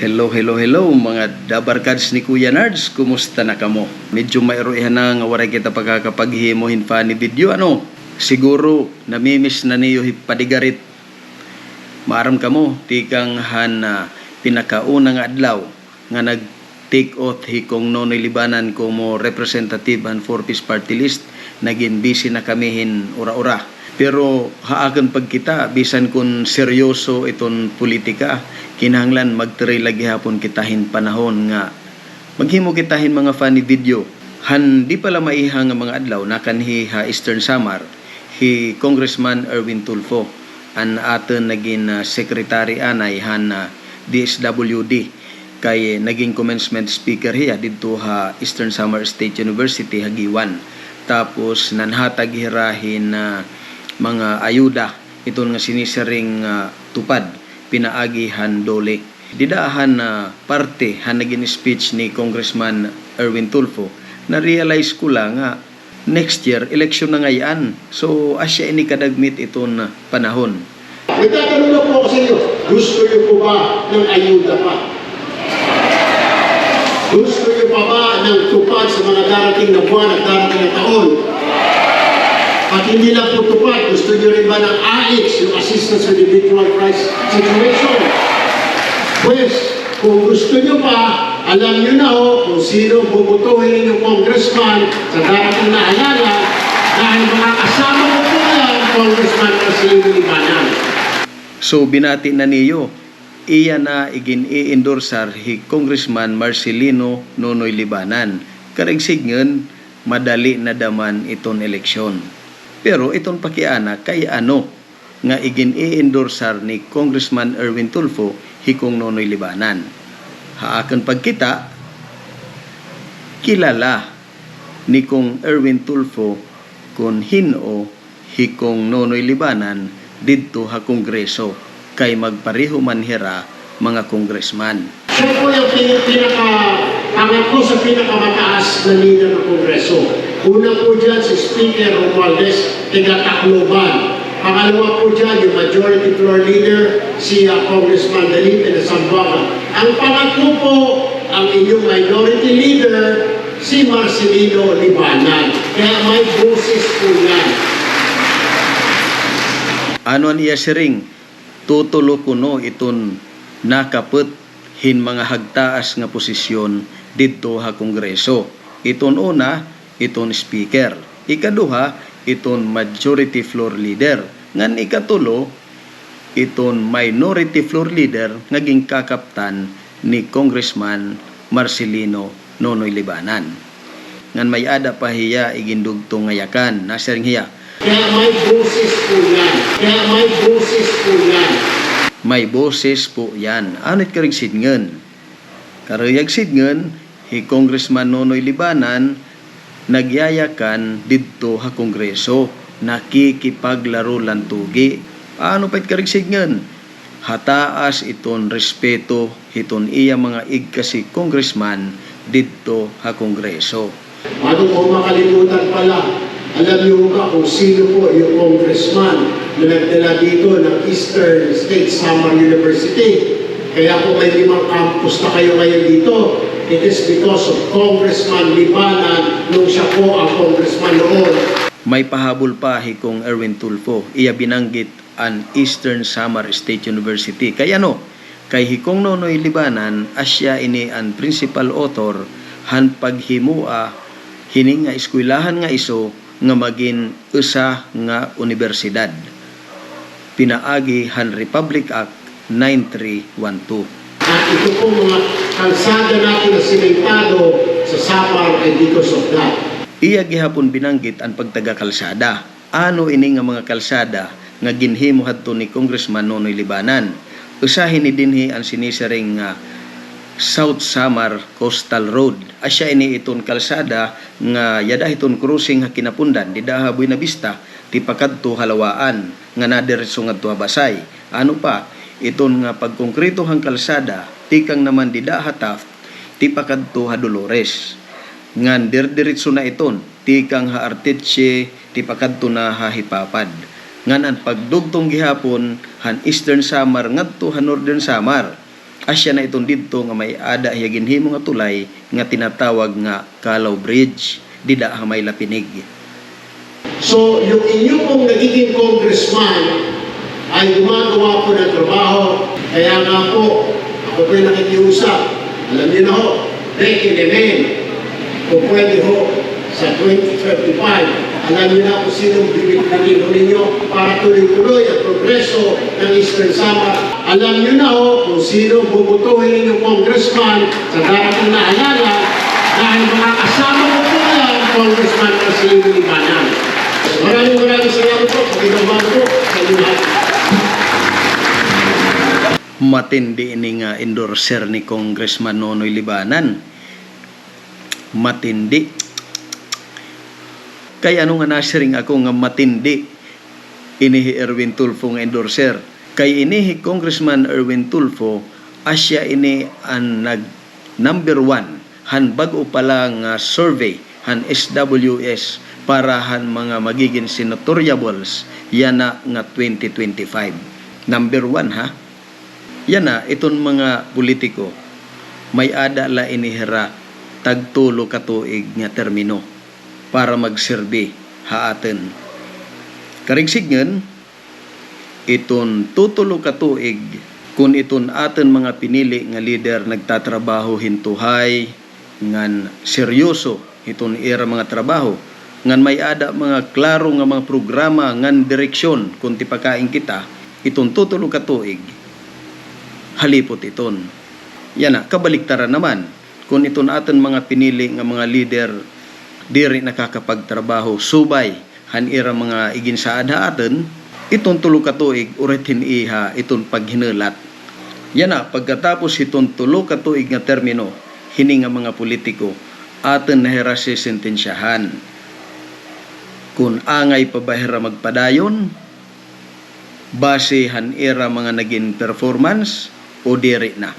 Hello, hello, hello mga dabarkads ni Kuya Nards. Kumusta na kamo? Medyo mayroihan na nga waray kita pagkakapaghimohin pa ni video. Ano? Siguro namimiss na niyo padigarit. Maaram kamo, tikang han na pinakauna nga adlaw nga nag take oath hikong nonoy libanan ko mo representative and for peace party list naging busy na kamihin ura-ura pero haagan pag kita bisan kun seryoso iton politika kinahanglan magtiray lagi hapon kitahin panahon nga maghimo kitahin mga funny video han di pala maihang nga mga adlaw nakanhi ha Eastern Samar hi Congressman Erwin Tulfo. An aton naging uh, secretary anay han uh, DSWD kay naging commencement speaker hiya didto ha Eastern Samar State University Hagiwan. Tapos nanhatag hirahin na mga ayuda. Iton nga sinisaring uh, tupad pinaagihan dole. Didahan na parte han naging speech ni Congressman Erwin Tulfo. Na realize ko lang nga next year election na ngayon so asya ini kadagmit iton uh, panahon. Nagtatanong na po ako sa inyo, gusto niyo po ba ng ayuda pa? Gusto niyo pa ba ng tupad sa mga darating na buwan at darating na taon? At hindi lang po tupad, gusto niyo rin ba ng AIX, yung Assistance with Individual Crisis Situation? Pues, kung gusto niyo pa, alam niyo na ho kung sino bubutuhin ninyong congressman sa darating na halalan dahil mga kasama ko po yan, Congressman Marcelino Libanan. So binati na niyo, iya na igin i-endorsar hi Congressman Marcelino Nonoy Libanan. Kareng signgan, madali na daman iton eleksyon. Pero iton pakiana kay ano nga igin i-endorsar ni Congressman Erwin Tulfo hikong Nonoy Libanan. Haakan pagkita, kilala ni kong Erwin Tulfo kung hino hikong Nonoy Libanan didto ha kongreso kay magpareho man hira mga kongresman. Siya po yung pin- pinaka, pangatlo sa pinakamataas na leader ng Kongreso. Una po dyan si Speaker Romualdez, Tacloban. Pangalawa po dyan yung Majority Floor Leader, si uh, Congressman Dalipe de Zamboanga. Ang pangatlo po, ang inyong Minority Leader, si Marcelino Libanan. Kaya may boses po yan. Ano niya siring tutulo kuno iton nakapet hin mga hagtaas nga posisyon didto ha kongreso. Iton una, iton speaker. Ikaduha, iton majority floor leader. Ngan ikatulo, iton minority floor leader naging kakaptan ni Congressman Marcelino Nonoy Libanan. Ngan may ada pa hiya igindugtong ngayakan, nasaring hiya. Kaya may boses po yan. Kaya may boses po yan. may boses po yan. Anit ka rin sidngan. Karayag sidngan, hi Congressman Nonoy Libanan, nagyayakan didto ha kongreso, nakikipaglaro lang tugi. Ano pa'y ka rin sidngan? Hataas iton respeto, hiton iya mga igkasi congressman didto ha kongreso. Bago ko makalimutan pala, alam niyo ba kung sino po yung congressman na nagdala dito ng Eastern State Summer University? Kaya po may limang campus na kayo ngayon dito. It is because of Congressman Libanan nung siya po ang congressman noon. May pahabol pa hikong Erwin Tulfo. Iya binanggit ang Eastern Samar State University. Kaya no, kay hikong nonoy libanan, asya ini ang principal author han paghimua hining nga eskwelahan nga iso nga magin usa nga universidad. Pinaagi han Republic Act 9312. At ito po mga kalsada natin na simentado sa Sapar and because of that. Iya gihapon binanggit ang pagtaga kalsada. Ano ini nga mga kalsada nga ginhimo hadto ni Congressman Nonoy Libanan. Usahin ni dinhi ang sinisaring nga South Samar Coastal Road. Asya ini iton kalsada nga yada iton cruising ha kinapundan di daha Buena Vista ti halawaan nga nadiretso ngadto Basay. Ano pa iton nga pagkongkrito hang kalsada tikang naman di daha Taft ti pakadto ha Dolores. Ngan dirdiritso na iton tikang ha Arteche ti pakadto na ha Hipapad. Ngan ang pagdugtong gihapon han Eastern Samar ngadto ha Northern Samar. Asya na itong didto nga may ada hiya ginhimo nga tulay nga tinatawag nga Calaw Bridge. Dida ha may lapinig. So, yung inyo pong nagiging congressman ay gumagawa po ng trabaho. Kaya nga po, ako po'y nakikiusap. Alam niyo na ho, recommend kung pwede ho sa 2035. Alam niyo na kung sinong bibigyan ho ninyo para tuloy-tuloy ang progreso ng Eastern Samar. Alam niyo na ho kung sino bubutuhin ninyong congressman sa darating na halalan dahil mga kasama ko po yan, congressman na si Libanan. Maraming maraming salamat matindi ini nga endorser ni Congressman Nonoy Libanan. Matindi. Kay ano nga nasiring ako nga matindi? Inihi Erwin Tulfo nga endorser. Kay inihi Congressman Erwin Tulfo asya ini ang nag number one han bago pa lang nga survey han SWS para han mga magiging senatoriables yan na nga 2025 number one ha yan na, iton mga politiko, may ada la inihira tagtulo katuig nga termino para magserbi haaten. Karigsignan, iton tutulo katuig kung iton aten mga pinili nga leader nagtatrabaho hintuhay ngan seryoso iton era mga trabaho ngan may ada mga klaro nga mga programa ngan direksyon kung tipakain kita iton tutulo katuig halipot iton. Yan na, kabaliktaran naman. Kung iton aton mga pinili nga mga leader diri nakakapagtrabaho subay han ira mga iginsaad ha aton iton tulo ka tuig uret iha iton paghinulat. Yan na, pagkatapos iton tulo ka tuig nga termino hini nga mga politiko aton nahira si sentensyahan. Kung angay pabahira magpadayon, base han era mga naging performance o diri na.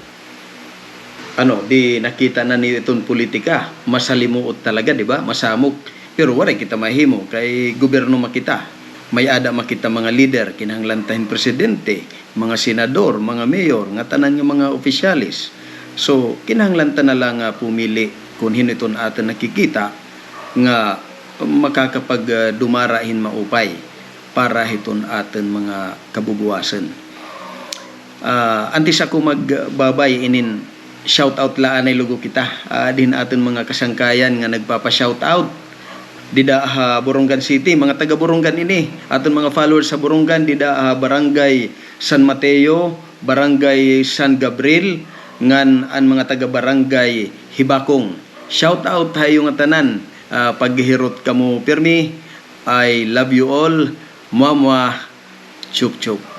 Ano, di nakita na ni itong politika, masalimuot talaga, di ba? Masamok. Pero wala kita mahimo kay gobyerno makita. May ada makita mga leader, kinahanglan tayong presidente, mga senador, mga mayor, nga tanan nga mga opisyalis. So, kinahanglan ta na lang nga pumili kung hino iton atin nakikita nga makakapag uh, dumarahin maupay para hiton atin mga kabubuwasan. Uh, antes ako magbabay inin shout out laan ay lugo kita. Uh, din atin mga kasangkayan nga nagpapa shout out. Dida ha Borongan City mga taga Borongan ini. Aton mga followers sa Borongan dida ha Barangay San Mateo Barangay San Gabriel ngan an mga taga Barangay Hibakong. Shout out tayo nga tanan uh, paghihirot kamo pirmi. I love you all. Mama chup chup